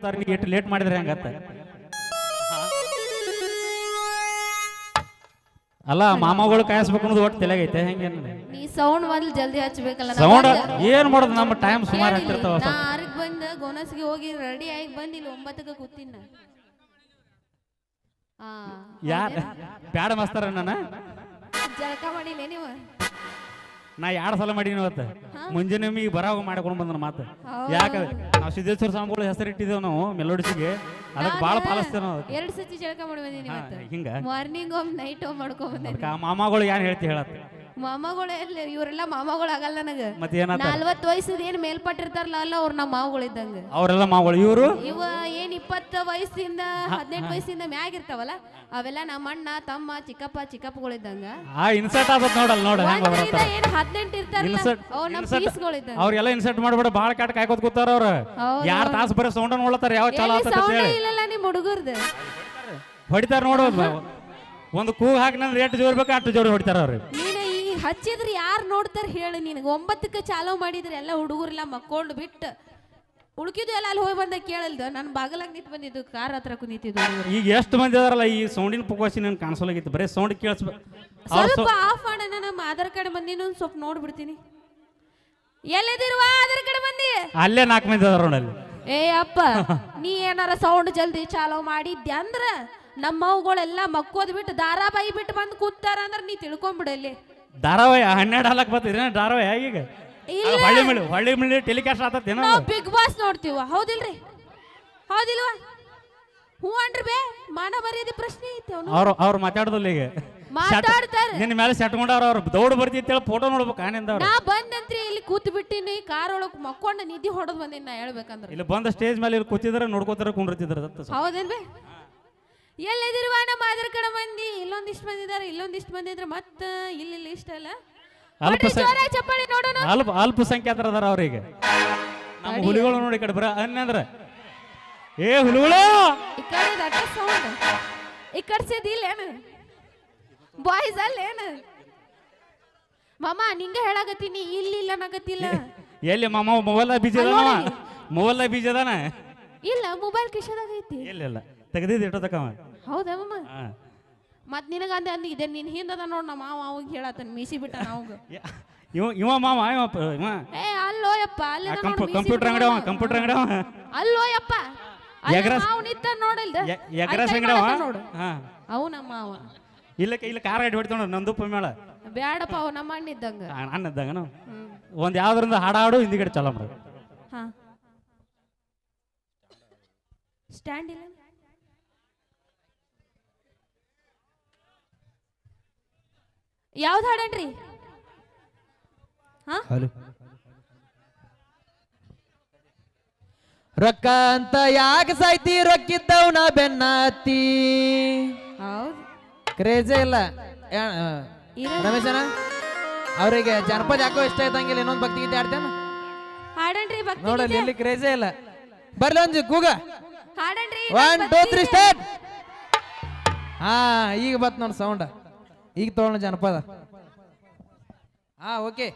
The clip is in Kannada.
ಕೊಡ್ತಾರೆ ನೀವು ಎಷ್ಟು ಲೇಟ್ ಮಾಡಿದ್ರೆ ಹಂಗತ್ತ? ಅಲ್ಲ ಮಾಮಗಳು ಕಾಯಿಸ್ಬೇಕು ಅನ್ನೋದು ಒಟ್ಟು ತಲೆಗೈತೆ ಹೆಂಗೆ ನೀ ಸೌಂಡ್ ಮೊದ್ಲು ಜಲ್ದಿ ಹಚ್ಬೇಕಲ್ಲ ನಾ ಸೌಂಡ್. ಏನ್ ಮಾಡೋದು? ನಮ್ಮ ಟೈಮ್ ಸುಮಾರು ಆಗ್ತಿರ್ತಾವ ನಾ ಆರಕ್ಕೆ ಬಂದ ಗೋನಸ್ಗೆ ಹೋಗಿ ರೆಡಿ ಆಗಿ ಬಂದು ಇಲ್ಲಿ ಒಂಬತ್ತಕ್ಕೆ ಕೂತಿನ ಆ ಯಾರ? ಬ್ಯಾಡ ಮಾಸ್ತಾರ ನನ್ನ ಜಳಕ ಮಾಡಿಲ್ಲ ನೀವು ನಾ ಎರಡು ಸಲ ಮಾಡೀನಿ ಇವತ್ತು. ಮುಂಜಾನೆ ನಿಮಗೆ ಬರೋ ಮಾಡ್ಕೊಂಡು ಬಂದ ಮಾತು. ಯಾಕಂದ್ರೆ ನಾವು ಸಿದ್ದೇಶ್ವರ ಸ್ವಾಮಿಗಳು ಹೆಸರು ಇಟ್ಟಿದ್ದೇವೆ ನಾವು ಮೆಲೋಡಿಸಿಗೆ. ಅದಕ್ಕೆ ಭಾಳ ಪಾಲಿಸ್ತೇವೆ ನಾವು ಅದಕ್ಕೆ. ಎರಡು ಸತಿ ಜಳಕ ಮಾಡಿ ಬಂದೀನಿ ಹಿಂಗ. ಮಾರ್ನಿಂಗ್ ಒಮ್ಮೆ ನೈಟ್ ಒಮ್ಮೆ ಮಾಡ್ಕೊಂಡ್ ಬಂದೆ ಆ ಮಾಮಗಳು ಏನ್ ಹೇಳ್ತಿ ಹೇಳತ್ತ? ಮಾಮಗಳು ಎಲ್ಲ ಇವರೆಲ್ಲ ಮಾಮಗಳು ಆಗಲ್ಲ ನನಗ. ಮತ್ತೆ ಏನಾತ ನಲ್ವತ್ತು ವಯಸ್ಸದ ಏನ್ ಮೇಲ್ಪಟ್ಟಿರ್ತಾರಲ್ಲ ಅಲ್ಲ ಅವ್ರ ನಮ್ಮ ಮಾವುಗಳು ಇದ್ದಂಗ. ಅವರೆಲ್ಲ ಮಾವುಗಳು ಇವರು? ಇವ ಏನ್ ಇಪ್ಪತ್ತ ವಯಸ್ಸಿಂದ ಹದಿನೆಂಟು ವಯಸ್ಸಿಂದ ಮ್ಯಾಗ ಇರ್ತಾವಲ್ಲ ಅವೆಲ್ಲ ನಮ್ಮ ಅಣ್ಣ ತಮ್ಮ ಚಿಕ್ಕಪ್ಪ ಚಿಕ್ಕಪ್ಪಗಳಿದ್ದಂಗ ಆ ಇನ್ಸರ್ಟ್ ಆದತ್ ನೋಡಲ್ಲ ನೋಡ ಹೆಂಗ ಒಂದರಿಂದ ಏನ್ ಹದಿನೆಂಟು ಇರ್ತಾರಲ್ಲ ಇನ್ಸರ್ಟ್ ಅವ್ ನಮ್ಮ ಇನ್ಸರ್ಟ್ ಪೀಸ್ಗಳಿದ್ದಂಗ ಅವ್ರೆಲ್ಲ ಇನ್ಸರ್ಟ್ ಮಾಡ್ಬೇಡ ಭಾಳ ಕಾಟ್ ಕಾಯ್ಕೋತ್ ಕೂತಾರ ಅವ್ರ. ಹೌದು. ಯಾರ್ ತಾಸ್ ಬರೀ ಸೌಂಡ್ ನೋಡ್ತಾರ ಯಾವ ಚಾಲ ಆತತ್ ಸೌಂಡ್ ಹೇಳಿ. ಇಲ್ಲಲ್ಲ ನಿಮ್ ಹುಡುಗರ್ದು. ಹೊಡಿತಾರ ನೋಡೋದು ಒಂದು ಕೂಗ್ ಹಾಕಿ ಎಷ್ಟು ಜೋರ್ ಬೇಕು ಅಷ್ಟು ಜೋರ್ ಹೊಡಿತಾರ ಅವ್ರಿ. ಈ ಹಚ್ಚಿದ್ರೆ ಯಾರು ನೋಡ್ತಾರ ಹೇಳು ನಿನಗೆ ಒಂಬತ್ತಕ್ಕೆ ಚಾಲೋ ಮಾಡಿದ್ರೆ ಎಲ್ಲ ಹುಡುಗರೆಲ್ಲ ಮಕ್ಕೊಂಡು ಬಿಟ್ಟು ಉಳ್ಕಿದ್ದು ಎಲ್ಲ ಅಲ್ಲಿ ಹೋಗಿ ಬಂದ ಕೇಳಲ್ದು. ನನ್ನ ಬಾಗಲಾಗ ನಿಂತು ಬಂದಿದ್ದು ಕಾರ್ ಹತ್ರ ಕುಂತಿದ್ದು ಈಗ ಎಷ್ಟು ಮಂದಿ ಅದಾರಲ್ಲ ಈ ಸೌಂಡಿನ ಪುಕ್ವಾಸಿ ನನ್ನ ಕಾಣಿಸೋಲಾಗಿತ್ತು. ಬರೀ ಸೌಂಡ್ ಕೇಳಿಸ್ಬೇಕು ಸ್ವಲ್ಪ ಆಫ್ ಮಾಡೋಣ ನಮ್ಮ ಆಧಾರ್ ಕಾರ್ಡ್ ಬಂದಿನ ಒಂದು ಸ್ವಲ್ಪ ನೋಡ್ಬಿಡ್ತೀನಿ. ಎಲ್ಲಿದಿರುವ ಆಧಾರ್ ಕಾರ್ಡ್ ಬಂದಿ ಅಲ್ಲೇ ನಾಲ್ಕು ಮಂದಿ ಅದಾರ ನೋಡಲ್ಲಿ ಏ ಅಪ್ಪ ನೀ ಏನಾರ ಸೌಂಡ್ ಜಲ್ದಿ ಚಾಲೋ ಮಾಡಿದ್ದೆ ಅಂದ್ರ ನಮ್ಮ ಅವುಗಳೆಲ್ಲ ಮಕ್ಕೋದ್ ಬಿಟ್ಟು ಧಾರಾಬಾಯಿ ಬಿಟ್ಟು ಬಂದು ಕೂತಾರ ಅಂದ್ರೆ ನೀ ತಿಳ್ಕೊಂಬಿಡಲ್ಲಿ ಧಾರಾವಾಹಿ ಹನ್ನೆರಡು ಹಾಲಕ್ ಬರ್ತಿದ್ರೆ ಧಾರಾವಾಹಿ ಈಗ ಇಲ್ಲ. ಹೊಳ್ಳಿ ಹಳ್ಳಿ ಹೊಳ್ಳಿ ಮಿಳಿ ಟೆಲಿಕಾಸ್ಟ್ ಆತತ್ತೇನ ನಾವು ಬಿಗ್ ಬಾಸ್ ನೋಡ್ತೀವ. ಹೌದಿಲ್ರಿ? ಹೌದಿಲ್ವಾ? ಹ್ಞೂ ಅನ್ರಿ ಬೇ ಮಾನ ಮರ್ಯಾದೆ ಪ್ರಶ್ನೆ ಐತೆ ಅವನು. ಅವ್ರು ಅವ್ರು ಮಾತಾಡೋದಿಲ್ಲ ಈಗ. ಮಾತಾಡ್ತಾರೆ. ನಿನ್ನ ಮೇಲೆ ಸೆಟ್ಕೊಂಡವ್ರ ಅವ್ರು ದೌಡ್ ಬರ್ತಿ ಫೋಟೋ ನೋಡ್ಬೇಕು ಆನಿಂದ ಅವ್ರು. ನಾ ಬಂದಂತ್ರಿ ಇಲ್ಲಿ ಕೂತು ಬಿಟ್ಟಿನಿ ಕಾರ್ ಒಳಗ್ ಮಕ್ಕೊಂಡ ನಿದ್ದೆ ಹೊಡೆದ್ ಬಂದಿನಿ ನಾ ಹೇಳ್ಬೇಕಂದ್ರೆ. ಇಲ್ಲಿ ಬಂದ ಸ್ಟೇಜ್ ಮೇಲೆ ಇಲ್ಲಿ ಕೂತಿದ್ರೆ ನೋಡ್ಕೋತಾರ ಕುಂಡಿರ್ತಿದ್ರ ಹೌದೇನ್ ಬೇ ಎಲ್ಲಿದಿರುವ ನಮ್ಮ ಆಧಾರ್ ಕಡೆ ಮಂದಿ? ಇಲ್ಲೊಂದಿಷ್ಟು ಮಂದಿ ಇದಾರೆ ಇಲ್ಲೊಂದಿಷ್ಟು ಮಂದಿ ಇದ್ರೆ ಮತ್ತ ಇಲ್ಲಿ ಇಷ್ಟ ಅಲ್ಲ ಅಲ್ಪ ನೋಡಿ, ಜೋರಾಗಿ ಚಪ್ಪಾಳಿ ನೋಡೋಣ. ಅಲ್ಪ ಅಲ್ಪಸಂಖ್ಯಾತರ ಅದಾರ ಅವ್ರಿಗೆ. ನಮ್ಮ ಹುಲಿಗಳು ನೋಡಿ ಈ ಕಡೆ ಬರ ಅನ್ನಂದ್ರ ಏ ಹುಲಿಗಳು! ಈ ಕಡೆ ದಟ್ಟ ಸೌಂಡ್ ಈ ಕಡೆ ಸೇದ್ ಇಲ್ಲೇನು? ಬಾಯ್ಸ್ ಅಲ್ಲೇನು? ಮಾಮ ನಿಂಗ ಹೇಳಾಗತ್ತೀನಿ ಇಲ್ಲಿ ಇಲ್ಲ ನಗತ್ತಿಲ್ಲ ಎಲ್ಲಿ ಮಾಮ ಮೊಬೈಲ್ ಬೀಜ ಅದಾನ ಮೊಬೈಲ್ ಬೀಜ ಅದಾನ? ಇಲ್ಲ ಮೊಬೈಲ್ ಕಿಶದಾಗ ಐತಿ. ಇಲ್ಲ ಇಲ್ಲ. ತೆಗ್ದಿದ್ದು ಇಟ್ಟದಕ್ಕ ಹೌದಾ ಮಾಮ? ಹಾ. ಮತ್ ನಿನಗ ಅಂದೆ ಅಂದ ಇದೆ ನಿನ್ ಹಿಂದದ ನೋಡ್ ನಮ್ಮ ಮಾವ ಅವಾಗ ಹೇಳತ್ತ ಮೀಸಿ ಬಿಟ್ಟ ಅವಾಗ. ಯ- ಇವ ಇವ ಮಾಮ ಇವ ಪ- ಇವ. ಏ ಅಲ್ಲೋ ಯಪ್ಪ ಅಲ್ಲಿ ಕಂಪ್ಯೂಟರ್ ಅಂಗಡಿ ಅವ ಕಂಪ್ಯೂಟರ್ ಅಂಗಡಿ ಅವ. ಅಲ್ಲೋ ಯಪ್ಪ ಅಲ್ಲಿ ನಿತ್ತ ನೋಡಿಲ್ದ? ಯ- ಎಗ್ರಸ್ ನೋಡು. ಹಾ. ಅವು ನಮ್ಮ ಮಾವ. ಇಲ್ಲ ಇಲ್ಲ ಕಾರ್ ಗಾಡಿ ಹೊಡಿತಾವ ನಂದುಪ್ಪ ಮೇಳ ಬ್ಯಾಡಪ್ಪ ಅವ ನಮ್ಮ ಅಣ್ಣ ಇದ್ದಂಗ. ಅಣ್ಣ ಇದ್ದಂಗ ನಾವು. ಒಂದ್ ಯಾವ್ದ್ರಿಂದ ಹಾಡಾಡು ಹಿಂದಿಗಡೆ ಚಲೋ ಮಾಡು. ಹಾ. ಸ್ಟ್ಯಾಂಡ್ ಇಲ್ಲ? ಯಾವ್ದು ಹಾಡನ್ರಿ? ರೊಕ್ಕ ಅಂತ ಯಾಕ ಸಾಯ್ತಿ? ರೊಕ್ಕಿದ್ದವ್ ನಾ ಬೆನ್ನ ಹತ್ತಿ ಹೌದು. ಕ್ರೇಜೇ ಇಲ್ಲ. ರಮೇಶನ ಅವರಿಗೆ ಜನಪದ ಯಾಕೋ ಇಷ್ಟ ಆಯ್ತಂಗಿಲ್ಲ ಇನ್ನೊಂದು ಭಕ್ತಿ ಗೀತೆ ಆಡ್ತೇನ ಹಾಡನ್ರಿ ಭಕ್ತಿ ನೋಡಲ್ಲಿ? ಎಲ್ಲಿ ಕ್ರೇಜೇ ಇಲ್ಲ. ಬರ್ಲಿ ಒಂದು ಕೂಗ ಹಾಡನ್ರಿ ಒನ್ ಟೂ ತ್ರೀ ಸ್ಟಾರ್ಟ್ ಹಾ ಈಗ ಬತ್ ನೋಡಿ ಸೌಂಡ್ ಈಗ ತಗೊಳ್ಳೋಣ ಜನಪದ. ಹಾ ಓಕೆ